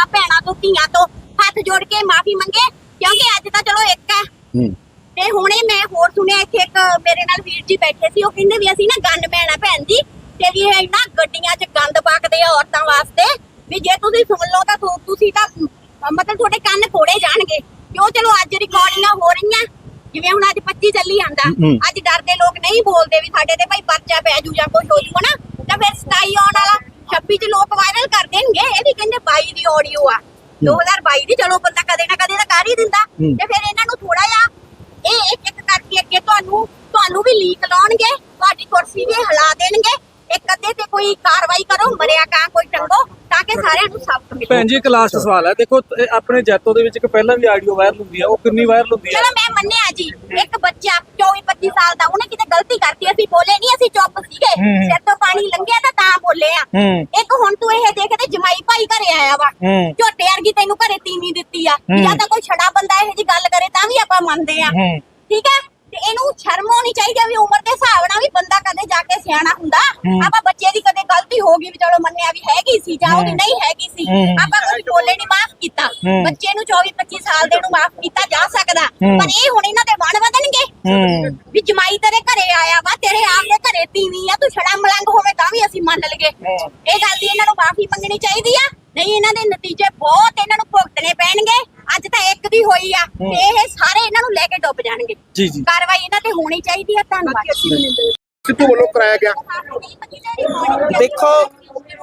ਮਾਵਾਂ ਭੈਣਾਂ ਤੋਂ ਧੀਆਂ ਤੋਂ ਹੱਥ ਜੋੜ ਕੇ ਮਾਫੀ ਮੰਗੇ ਕਿਉਂਕਿ ਅੱਜ ਤਾਂ ਚਲੋ ਇੱਕ ਹੈ ਹੂੰ ਤੇ ਹੁਣੇ ਮੈਂ ਹੋਰ ਸੁਣਿਆ ਇੱਥੇ ਇੱਕ ਮੇਰੇ ਨਾਲ ਵੀਰ ਜੀ ਬੈਠੇ ਸੀ ਉਹ ਕਹਿੰਦੇ ਵੀ ਅਸੀਂ ਨਾ ਗੰਨ ਮੈਣਾ ਭੈਣ ਜੀ ਤੇ ਵੀ ਇਹ ਇੰਨਾ ਗੱਡੀਆਂ 'ਚ ਗੰਦ ਪਾਕਦੇ ਆ ਔਰਤਾਂ ਵਾਸਤੇ ਵੀ ਜੇ ਤੁਸੀਂ ਸੁਣ ਲਓ ਤਾਂ ਤੁ- ਤੁਸੀਂ ਤਾਂ ਅਮ, ਮਤਲਬ ਤੁਹਾਡੇ ਕੰਨ ਫੋੜੇ ਜਾਣਗੇ ਕਿਉਂ ਚਲੋ ਅੱਜ ਰਿਕਾਰਡਿੰਗਾਂ ਹੋ ਰਹੀਆਂ ਜਿਵੇਂ ਹੁਣ ਅੱਜ 25 ਚੱਲੀ ਜਾਂਦਾ ਹੂੰ। ਅੱਜ ਡਰਦੇ ਲੋਕ ਨਹੀਂ ਬੋਲਦੇ ਵੀ ਸਾਡੇ ਤੇ ਭਾਈ ਪਰਚਾ ਪੈ ਜੂ ਜਾਂ ਕੁਝ ਹੋ ਜੂ ਨਾ ਤਾਂ ਫਿਰ 27 ਆਉਣ ਵਾਲਾ 26 ਚ ਲੋਕ ਵਾਇਰਲ ਕਰ ਦੇਣਗੇ ਇਹ ਵੀ ਕਹਿੰਦੇ 22 ਦੀ ਆਡੀਓ ਆ। 2022 ਦੀ ਚਲੋ ਬੰਦਾ ਕਦੇ ਨਾ ਕਦੇ ਤਾਂ ਕਰ ਹੀ ਦਿੰਦਾ। ਤੇ ਫਿਰ ਇਹਨਾਂ ਨੂੰ ਥੋੜਾ ਜਿਹਾ ਇਹ ਇੱਕ ਇੱਕ ਕਰਕੇ ਅੱਗੇ ਤੁਹਾਨੂੰ ਤੁਹਾਨੂੰ ਵੀ ਲੀਕ ਲਾਉਣਗੇ ਤੁਹਾਡੀ ਕੁਰਸੀ ਵੀ ਹਿਲਾ ਦੇਣਗੇ। ਇੱਕ ਅੱਧੇ ਤੇ ਕੋਈ ਕਾਰਵਾਈ ਕਰੋ ਮਰਿਆ ਕਾਂ ਕੋਈ ਟੰਗੋ ਤਾਂ ਕਿ ਸਾਰਿਆਂ ਨੂੰ ਸਬਕ ਮਿਲੇ। ਭੈਣ ਜੀ ਇੱਕ ਲਾਸਟ ਸਵਾਲ ਹੈ। ਦੇਖੋ ਆਪਣੇ ਜੈਤੋ ਦੇ ਵਿੱਚ ਇੱਕ ਪਹਿਲਾਂ ਵੀ ਆਡੀਓ ਵਾਇਰਲ ਹੁੰਦੀ ਹੈ ਉਹ ਕਿੰਨੀ ਵਾਇਰਲ ਹੁੰਦੀ ਹੈ ਚਲੋ ਮੈਂ ਮੰਨਿਆ ਜੀ। ਇੱਕ ਬੱਚਾ 24 25 ਸਾਲ ਦਾ ਉਹਨੇ ਕਿਤੇ ਗਲਤੀ ਕਰਤੀ ਅਸੀਂ ਬੋਲੇ ਨਹੀਂ ਅਸੀਂ ਚੁੱਪ ਸੀਗੇ। ਸਿਰ ਤੋਂ ਪਾਣੀ ਲੰਘਿਆ ਤਾਂ ਬੋਲੇ ਆ। ਹੂੰ। ਇੱਕ ਹੁਣ ਤੂੰ ਇਹ ਦੇਖ ਤੇ ਜਮਾਈ ਭਾਈ ਘਰੇ ਆਇਆ ਵਾ। ਹੂੰ। ਝੋਟੇ ਵਰਗੀ ਤੈਨੂੰ ਘਰੇ ਤੀਵੀਂ ਦਿੱਤੀ ਆ। ਜਾਂ ਤਾਂ ਕੋਈ ਛੜਾ ਬੰਦਾ ਇਹੋ ਜੀ ਗੱਲ ਕਰੇ ਤਾਂ ਵੀ ਆਪਾਂ ਮੰਨਦੇ ਆ। ਹੂੰ। ਠੀਕ ਹੈ ਤੇ ਇਹਨੂੰ ਸ਼ਰਮ ਹੋਣੀ ਚਾਹੀਦੀ ਆ ਵੀ ਉਮਰ ਦੇ ਹਿਸਾਬ ਨਾਲ ਵੀ ਬੰਦਾ ਕਦੇ ਜਾ ਕੇ ਸਿਆਣਾ ਹੁੰਦਾ ਹੂੰ। ਆਪਾਂ ਬੱਚੇ ਦੀ ਕਦੇ ਗਲਤੀ ਹੋ ਗਈ ਵੀ ਚਲੋ ਮੰਨਿਆ ਵੀ ਹੈਗੀ ਸੀ ਜਾਂ ਉਹਦੀ ਹੂੰ। ਨਹੀਂ ਹੈਗੀ ਸੀ ਹੂੰ। ਆਪਾਂ ਕੁਝ ਬੋਲੇ ਨਹੀਂ ਮਾਫ ਕੀਤਾ ਹੂੰ। ਬੱਚੇ ਨੂੰ 24 25 ਸਾਲ ਦੇ ਨੂੰ ਮਾਫ ਕੀਤਾ ਜਾ ਸਕਦਾ ਹੂੰ। ਪਰ ਇਹ ਹੁਣ ਇਹਨਾਂ ਦੇ ਵਣ ਵਧਣਗੇ ਹੂੰ ਵੀ ਜਮਾਈ ਤੇਰੇ ਘਰੇ ਆਇਆ ਵਾ ਤੇਰੇ ਆਪ ਦੇ ਘਰੇ ਤੀਵੀਂ ਆ ਤੂੰ ਛੜਾ ਮਲੰਗ ਹੋਵੇ ਤਾਂ ਵੀ ਅਸੀਂ ਮੰਨ ਹੂੰ। ਇਹ ਗੱਲ ਦੀ ਇਹਨਾਂ ਨੂੰ ਮਾਫੀ ਮੰਗਣੀ ਚਾਹੀਦੀ ਆ ਨਹੀਂ ਇਹਨਾਂ ਦੇ ਨਤੀਜੇ ਬਹੁਤ ਇਹਨਾਂ ਨੂੰ ਭੁਗਤਣੇ ਪੈਣਗੇ। ਅੱਜ ਤਾਂ ਇੱਕ ਦੀ ਹੋਈ ਆ। ਤੇ ਇਹ ਸਾਰੇ ਇਹਨਾਂ ਨੂੰ ਲੈ ਕੇ ਡੁੱਬ ਜਾਣਗੇ। ਜੀ ਜੀ। ਕਾਰਵਾਈ ਇਹਨਾਂ ਤੇ ਹੋਣੀ ਚਾਹੀਦੀ ਹੈ ਧੰਨਵਾਦ। ਸਿੱਧੂ ਵੱਲੋਂ ਕਰਾਇਆ ਗਿਆ। ਦੇਖੋ,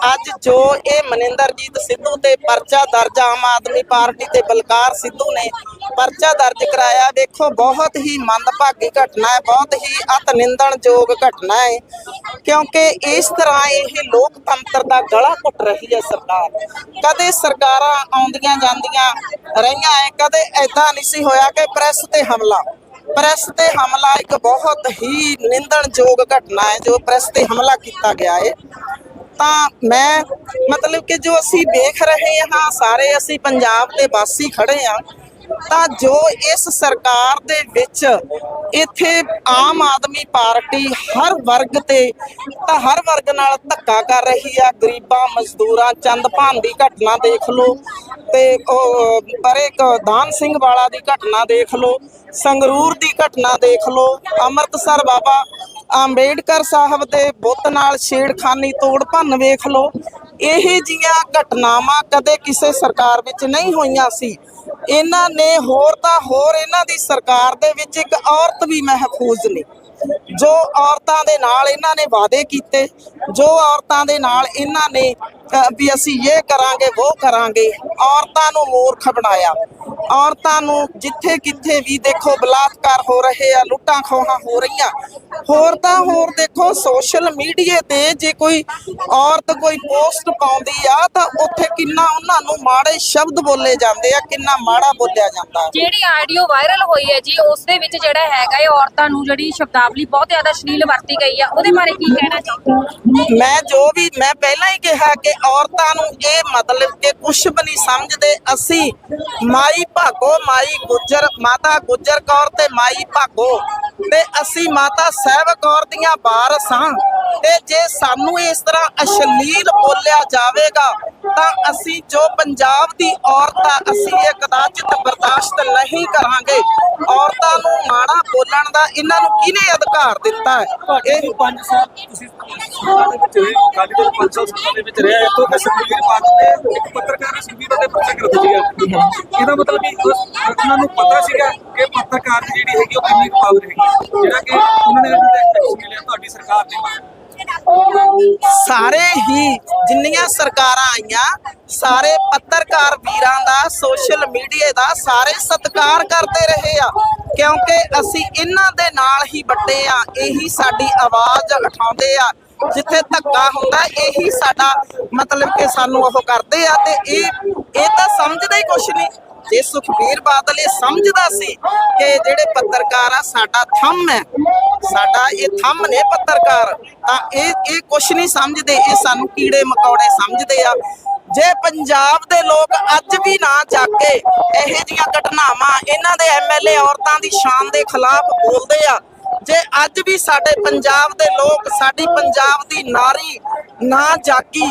ਅੱਜ ਜੋ ਇਹ ਮਨਿੰਦਰਜੀਤ ਸਿੱਧੂ ਤੇ ਪਰਚਾ ਦਰਜ ਆਮ ਆਦਮੀ ਪਾਰਟੀ ਤੇ ਬਲਕਾਰ ਸਿੱਧੂ ਨੇ ਪਰਚਾ ਦਰਜ ਕਰਾਇਆ ਦੇਖੋ ਬਹੁਤ ਹੀ ਮੰਦਭਾਗੀ ਘਟਨਾ ਹੈ, ਬਹੁਤ ਹੀ ਅਤ ਨਿੰਦਣਯੋਗ ਘਟਨਾ ਹੈ, ਕਿਉਂਕਿ ਇਸ ਤਰ੍ਹਾਂ ਇਹ ਲੋਕਤੰਤਰ ਦਾ ਗਲਾ ਘੁੱਟ ਰਹੀ ਹੈ ਸਰਕਾਰ। ਕਦੇ ਸਰਕਾਰਾਂ ਆਉਂਦੀਆਂ ਜਾਂਦੀਆਂ ਰਹੀਆਂ ਹੈ ਕਦੇ ਐਦਾਂ ਨਹੀਂ ਸੀ ਹੋਇਆ ਕਿ ਪ੍ਰੈਸ ਤੇ ਹਮਲਾ। ਪ੍ਰੈਸ ਤੇ ਹਮਲਾ ਇੱਕ ਬਹੁਤ ਹੀ ਨਿੰਦਣਯੋਗ ਘਟਨਾ ਹੈ, ਜੋ ਪ੍ਰੈਸ ਤੇ ਹਮਲਾ ਕੀਤਾ ਗਿਆ ਹੈ। ਤਾਂ ਮੈਂ ਮਤਲਬ ਕਿ ਜੋ ਅਸੀਂ ਦੇਖ ਰਹੇ ਹਾਂ, ਸਾਰੇ ਅਸੀਂ ਪੰਜਾਬ ਦੇ ਵਾਸੀ ਖੜੇ ਹਾਂ ਤਾਂ ਜੋ ਇਸ ਸਰਕਾਰ ਦੇ ਵਿੱਚ ਇੱਥੇ ਆਮ ਆਦਮੀ ਪਾਰਟੀ ਹਰ ਵਰਗ ਤੇ ਤਾਂ ਹਰ ਵਰਗ ਨਾਲ ਧੱਕਾ ਕਰ ਰਹੀ ਆ, ਗਰੀਬਾਂ, ਮਜ਼ਦੂਰਾਂ, ਚੰਦ ਭਾਨ ਦੀ ਘਟਨਾ ਦੇਖ ਲਓ ਤੇ ਉਹ, ਪਰੇ ਦਾਨ ਸਿੰਘ ਵਾਲਾ ਦੀ ਘਟਨਾ ਦੇਖ ਲਓ, ਸੰਗਰੂਰ ਦੀ ਘਟਨਾ ਦੇਖ ਲਓ, ਅੰਮ੍ਰਿਤਸਰ ਬਾਬਾ ਅੰਬੇਡਕਰ ਸਾਹਿਬ ਦੇ ਬੁੱਤ ਨਾਲ ਛੇੜਖਾਨੀ ਤੋੜ ਭੰਨ ਵੇਖ ਲਓ ਇਹ ਜੀਆਂ ਘਟਨਾਵਾਂ ਕਦੇ ਕਿਸੇ ਸਰਕਾਰ ਵਿੱਚ ਨਹੀਂ ਹੋਈਆਂ ਸੀ। ਇਹਨਾਂ ਨੇ ਹੋਰ ਤਾਂ ਹੋਰ ਇਹਨਾਂ ਦੀ ਸਰਕਾਰ ਦੇ ਵਿੱਚ ਇੱਕ ਔਰਤ ਵੀ ਮਹਿਫੂਜ਼ ਨਹੀਂ। ਜੋ ਔਰਤਾਂ ਦੇ ਨਾਲ ਇਹਨਾਂ ਨੇ ਵਾਅਦੇ ਕੀਤੇ, ਜੋ ਔਰਤਾਂ ਦੇ ਨਾਲ ਇਹਨਾਂ ਨੇ ਵੀ ਅਸੀਂ ਇਹ ਕਰਾਂਗੇ, ਉਹ ਕਰਾਂਗੇ, ਔਰਤਾਂ ਨੂੰ ਮੂਰਖ ਬਣਾਇਆ। ਔਰਤਾਂ ਨੂੰ ਜਿੱਥੇ ਕਿੱਥੇ ਵੀ ਦੇਖੋ ਬਲਾਤਕਾਰ ਹੋ ਰਹੇ ਆ ਲੁੱਟਾਂ ਖੋਹਾਂ ਹੋ ਰਹੀਆਂ। ਹੋਰ ਤਾਂ ਹੋਰ ਦੇਖੋ ਸੋਸ਼ਲ ਮੀਡੀਆ ਤੇ ਜੇ ਕੋਈ ਔਰਤ ਕੋਈ ਪੋਸਟ ਪਾਉਂਦੀ ਆ ਤਾਂ ਉੱਥੇ ਕਿੰਨਾ ਉਹਨਾਂ ਨੂੰ ਮਾੜੇ ਸ਼ਬਦ ਬੋਲੇ ਜਾਂਦੇ ਆ ਕਿੰਨਾ ਮਾੜਾ ਬੋਲਿਆ ਜਾਂਦਾ। ਜਿਹੜੀ ਆਡੀਓ ਵਾਇਰਲ ਹੋਈ ਹੈ ਜੀ ਉਸ ਦੇ ਵਿੱਚ ਜਿਹੜਾ ਹੈਗਾ ਇਹ ਔਰਤਾਂ ਨੂੰ ਜਿਹੜੀ ਸ਼ਬਦਾਵਲੀ ਬਹੁਤ ਜ਼ਿਆਦਾ ਸ਼ਲੀਲ ਵਰਤੀ ਗਈ ਆ ਉਹਦੇ ਬਾਰੇ ਕੀ ਕਹਿਣਾ ਚਾਹੀਦਾ ਮੈਂ ਜੋ ਵੀ ਮੈਂ ਪਹਿਲਾਂ ਹੀ ਕਿਹਾ ਕਿ ਔਰਤਾਂ ਨੂੰ ਇਹ ਮਤਲਬ ਕਿ ਕੁਝ ਵੀ ਨਹੀਂ ਸਮਝਦੇ ਅਸੀਂ ਮਾਈ ਭਾਗੋ ਮਾਈ ਗੁੱਜਰ ਮਾਤਾ ਗੁੱਜਰ ਕੌਰ ਤੇ ਮਾਈ ਭਾਗੋ। ਤੇ ਅਸੀਂ ਮਾਤਾ ਸਾਹਿਬ ਕੌਰ ਦੀਆਂ ਵਾਰਸ ਤੇ ਜੇ ਸਾਨੂੰ ਇਸ ਤਰ੍ਹਾਂ ਅਸ਼ਲੀਲ ਬੋਲਿਆ ਜਾਵੇਗਾ ਤਾਂ ਅਸੀਂ ਜੋ ਪੰਜਾਬ ਦੀ ਔਰਤ ਆ ਅਸੀਂ ਇਹ ਕਦਾਚਿਤ ਬਰਦਾਸ਼ਤ ਨਹੀਂ ਕਰਾਂਗੇ। ਔਰਤਾਂ ਨੂੰ ਮਾੜਾ ਬੋਲਣ ਦਾ ਇਹਨਾਂ ਨੂੰ ਕਿਹਨੇ ਅਧਿਕਾਰ ਦਿੱਤਾ ਹੈ? ਇਹ ਪੰਜ ਸਾਲ ਤੁਸੀਂ ਕਾਲੀ ਦੇ ਸਾਲ ਦੇ ਵਿੱਚ ਰਿਹਾ ਇੱਥੋਂ ਤੇ ਸੁਖਬੀਰ ਬਾਦਲ ਨੇ ਇੱਕ ਪੱਤਰਕਾਰ ਨੇ ਸੁਖਬੀਰ ਦੇ ਇਹਦਾ ਮਤਲਬ ਵੀ ਉਸ- ਉਹਨਾਂ ਨੂੰ ਪਤਾ ਸੀਗਾ ਕਿ ਪੱਤਰਕਾਰ ਦੀ ਜਿਹੜੀ ਹੈਗੀ ਉਹ ਕਿੰਨੀ ਪਾਵਰ ਹੈਗੀ ਜਿਹੜਾ ਕਿ ਉਹਨਾਂ ਨੇ ਇਹਨਾਂ ਐਕਸ਼ਨ ਲਿਆ, ਤੁਹਾਡੀ ਸਰਕਾਰ ਨੇ ਸਾਰੇ ਹੀ ਜਿੰਨੀਆਂ ਸਰਕਾਰਾਂ ਆਈਆਂ, ਸਾਰੇ ਪੱਤਰਕਾਰ ਵੀਰਾਂ ਦਾ ਸੋਸ਼ਲ ਮੀਡੀਆ ਦਾ ਸਾਰੇ ਸਤਿਕਾਰ ਕਰਦੇ ਰਹੇ ਆ। ਕਿਉਂਕਿ ਅਸੀਂ ਇਹਨਾਂ ਦੇ ਨਾਲ ਹੀ ਵੱਡੇ ਆ, ਇਹੀ ਸਾਡੀ ਆਵਾਜ਼ ਉਠਾਉਂਦੇ ਆ। ਜਿੱਥੇ ਧੱਕਾ ਹੁੰਦਾ, ਇਹੀ ਸਾਡਾ ਮਤਲਬ ਕਿ ਸਾਨੂੰ ਉਹ ਕਰਦੇ ਆ ਤੇ ਇਹ ਇਹ ਤਾਂ ਸਮਝਦੇ ਹੀ ਕੁਛ ਨਹੀਂ। ਜੇ ਸੁਖਬੀਰ ਬਾਦਲ ਇਹ ਸਮਝਦਾ ਸੀ ਕਿ ਜਿਹੜੇ ਪੱਤਰਕਾਰ ਆ, ਸਾਡਾ ਥੰਮ ਹੈ, ਸਾਡਾ ਇਹ ਥੰਮ ਨੇ ਪੱਤਰਕਾਰ, ਤਾਂ ਇਹ ਇਹ ਕੁਛ ਨਹੀਂ ਸਮਝਦੇ, ਇਹ ਸਾਨੂੰ ਕੀੜੇ ਮਕੌੜੇ ਸਮਝਦੇ ਆ। ਜੇ ਪੰਜਾਬ ਦੇ ਲੋਕ ਅੱਜ ਵੀ ਨਾ ਜਾਗੇ, ਇਹੋ ਜੀਆਂ ਘਟਨਾਵਾਂ, ਇਹਨਾਂ ਦੇ ਐਮਐਲਏ ਔਰਤਾਂ ਦੀ ਸ਼ਾਨ ਦੇ ਖਿਲਾਫ ਬੋਲਦੇ ਆ ਜੇ ਅੱਜ ਵੀ ਸਾਡੇ ਪੰਜਾਬ ਦੇ ਲੋਕ ਸਾਡੀ ਪੰਜਾਬ ਦੀ ਨਾਰੀ ਨਾ ਜਾਗੀ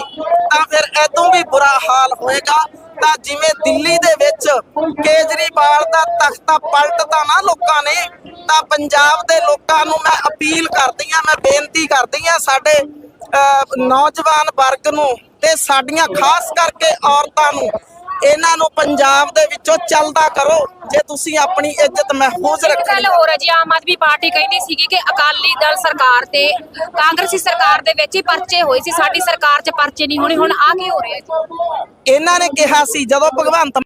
ਤਾਂ ਫਿਰ ਐਦੋਂ ਵੀ ਬੁਰਾ ਹਾਲ ਹੋਏਗਾ। ਤਾਂ ਜਿਵੇਂ ਦਿੱਲੀ ਦੇ ਵਿੱਚ ਕੇਜਰੀਵਾਲ ਦਾ ਤਖਤਾ ਪਲਟਤਾ ਨਾ ਲੋਕਾਂ ਨੇ ਤਾਂ ਪੰਜਾਬ ਦੇ ਲੋਕਾਂ ਨੂੰ ਮੈਂ ਅਪੀਲ ਕਰਦੀ ਆ ਮੈਂ ਬੇਨਤੀ ਕਰਦੀ ਆ ਸਾਡੇ ਅਹ, ਨੌਜਵਾਨ ਵਰਗ ਨੂੰ ਤੇ ਸਾਡੀਆਂ ਖਾਸ ਕਰਕੇ ਔਰਤਾਂ ਨੂੰ ਇਹਨਾਂ ਨੂੰ ਪੰਜਾਬ ਦੇ ਵਿੱਚੋਂ ਚੱਲਦਾ ਕਰੋ ਜੇ ਤੁਸੀਂ ਆਪਣੀ ਇੱਜ਼ਤ ਮਹਿਫੂਜ਼ ਰੱਖਣੀ ਗੱਲ ਹੈ। ਹੋਰ ਹੈ ਜੀ ਆਮ ਆਦਮੀ ਪਾਰਟੀ ਕਹਿੰਦੀ ਸੀਗੀ ਕਿ ਅਕਾਲੀ ਦਲ ਸਰਕਾਰ ਤੇ ਕਾਂਗਰਸੀ ਸਰਕਾਰ ਦੇ ਵਿੱਚ ਹੀ ਪਰਚੇ ਹੋਏ ਸੀ ਸਾਡੀ ਸਰਕਾਰ 'ਚ ਪਰਚੇ ਨਹੀਂ ਹੋਣੇ ਹੁਣ ਆ ਕੀ ਹੋ ਰਿਹਾ ਇਹਨਾਂ ਨੇ ਕਿਹਾ ਸੀ ਜਦੋਂ ਭਗਵੰਤ